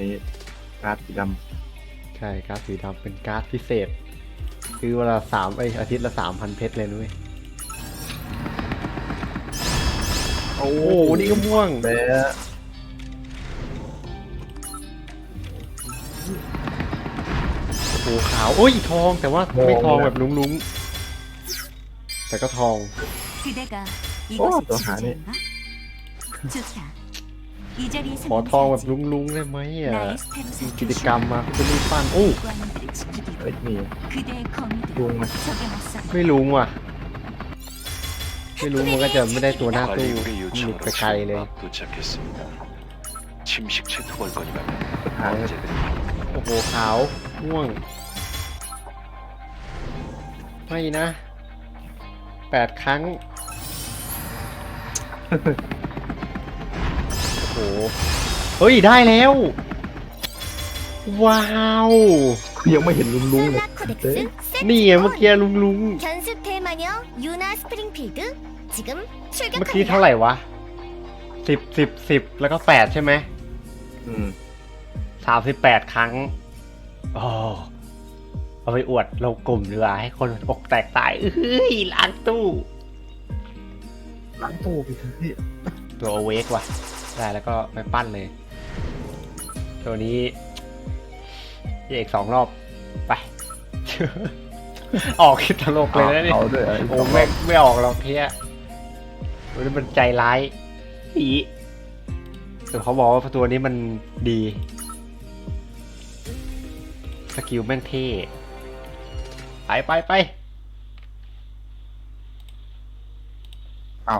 นี่การ์ดสีด ใช่การ์ดสีดำเป็นการ์ดพิเศษ คือเวลาสามไอยอาทิตย์ละสามพันเพชรเลยนุ้ย ำโอ้ โอ้โหนี่ก็ม่วง แบะ โอ้โหขาวโอ้ยทองแต่ว่าไม่ทองแบบลุ้งๆ แต่ก็ทอง 그대가 어, 이곳의 또 하네. 지주인가? 좋다. ขอทองแบบลุงๆได้ไหมอะกิจกรรมมาจะรีบปั้นโอ้เอ้ยมีลุงไหมไม่ลุงว่ะ ไม่ลุงมันก็จะไม่ได้ตัวหน้าตู้หลุดไปไกลเลยโอ้โหขาวม่วง ไม่นะแปดครั้ง หเฮ้ยได้แล้ว ว้าว ยังไม่เห็นลุงลุงเลยนี่ไงเมื่อกี้ลุงลุงเมื่อกี้เท่าไหร่วะสิบสิบสิบแล้วก็แปดใช่ไหมสามสิบแปดครั้งโอ้เอาไปอวดเรากลุ่มเรือให้คนอกแตกตายเอ้ยล้างตู้ล้างตู้ไปเถทีตัวเวกว่ะ ได้แล้วก็ไปปั้นเลย ตัวนี้เอกสองรอบไป ออกคิดตลกเลยนะเนี่ยเอาด้วยะโอ้ไม่ไม่ออกหรอกเพี้ยตัวนี้มันใจร้ายอีแต่เขาบอกว่าตัวนี้มันดี สกิลแม่งเท่ไปไปไปเอา